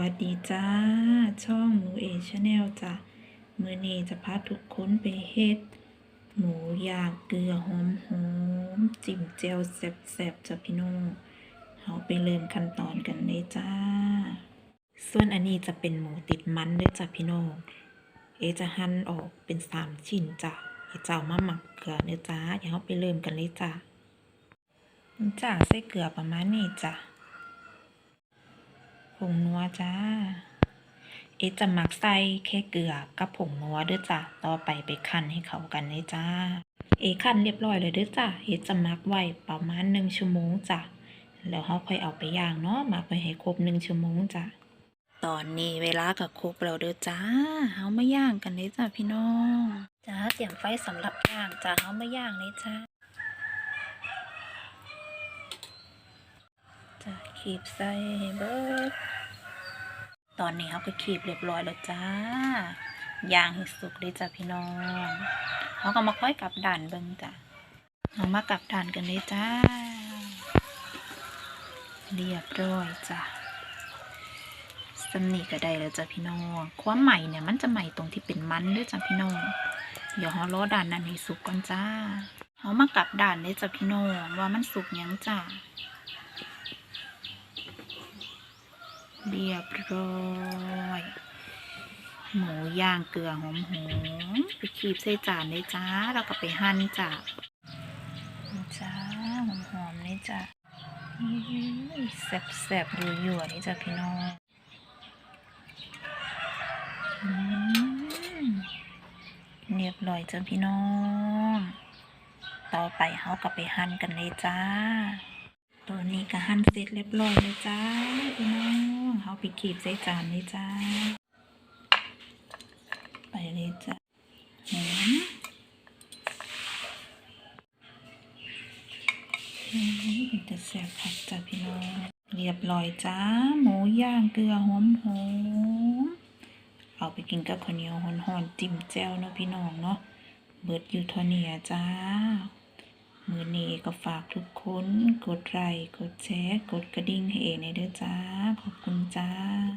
วัสดีจ้า ช่องหนูเอชาแนลจ้ะมื้อนี้จะพาทุกคนไปเฮ็ด หมูย่างเกลือหอมหอมจิ้มแจ่วแซ่บๆจ้ะพี่น้องเราไปเริ่มขั้นตอนกันเลยจ้า ส่วนอันนี้จะเป็นหมูติดมันเด้อจ้ะพี่น้องเอจะหั่นออกเป็นสามชิ้นจ้ะเอจะเอามาหมักเกลือเด้อจ้าเดี๋ยวเราไปเริ่มกันเลยจ้ะจ้าใส่เกลือประมาณนี้จ้ะ งนัวจ้า เอจะหมักใส่แค่เกลือกับผงนัวเด้อจ้ะต่อไปไปคั่นให้เข้ากันเลยจ้า เอคั่นเรียบร้อยเลยเด้อจ้ะเอจะหมักไว้ประมาณหนึ่งชั่วโมงจ้ะแล้วเราค่อยเอาไปย่างเนาะหมักไปให้ครบหนึ่งชั่วโมงจ้ะตอนนี้เวลาก็ครบแล้วเด้อจ้าเอามาย่างกันเลยจ้ะพี่น้องจ้าเตรียมไฟสำหรับย่างจ้าเอามาย่างเลยจ้า จะขีบใส่เบิร์ดตอนนี้เขาก็ขีบเรียบร้อยแล้วจ้าย่างให้สุกเลยจ้ะพี่น้องเขาก็มาค่อยกลับด่านเบิ่งจ้ะเอามากลับด่านกันเลยจ้า เรียบร้อยจ้ะสำนีก็ได้แล้วจ้ะพี่น้องความใหม่เนี่ยมันจะใหม่ตรงที่เป็นมันด้วยจ้ะพี่น้องเดี๋ยวเขารอด่านนั้นให้สุกก่อนจ้าเขามากลับด่านเลยจ้ะพี่น้องว่ามันสุกยังจ้า เรียบร้อย หมูย่างเกลือหอมหอมๆไปคีบใส่จานเลยจ้า แล้วก็ไปหั่นจ้าจ้าหอมหอมๆเลยจ้าแซ่บแซ่บๆยั่วๆเลยจ้าพี่น้องเรียบร้อยจ้าพี่น้อง ต่อไปเขาก็ไปหั่นกันเลยจ้า ตัวนี้ก็หั่นเสร็จเรียบร้อยเลยจ้าพี่น้องเอาไปขีบใส่จานเลยจ้า ไปเลยจ้าหอมอืมเป็นแต่แซ่บคักจ้าพี่น้อง เรียบร้อยจ้า หมูย่างเกลือหอมหอมเอาไปกินกับข้าวเหนียวห่อนๆจิ้มแจ่วเนาะพี่น้องเนาะ เบิดอยู่ท่านี้อะจ้า มือนี้ก็ฝากทุกคน กดไลค์กดแชร์ กดกระดิ่งให้เองในเด้อจ้า ขอบคุณจ้า